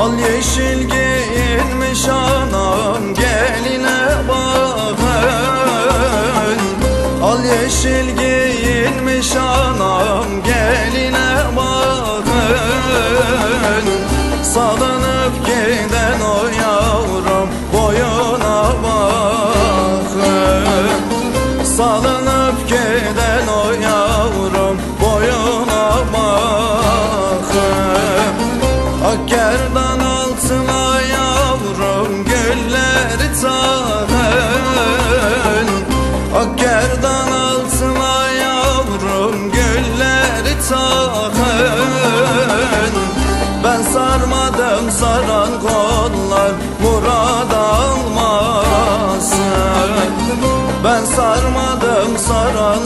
Al yeşil giyinmiş anam geline bakın. Al yeşil giyinmiş anam geline bakın. Salınıp giden o yavrum boyuna bakın. Salınıp giden gerdan altına yavrum gülleri takın Ak gerdan altına yavrum gülleri takın Ben sarmadım saran kollar murad almasın. Ben sarmadım saran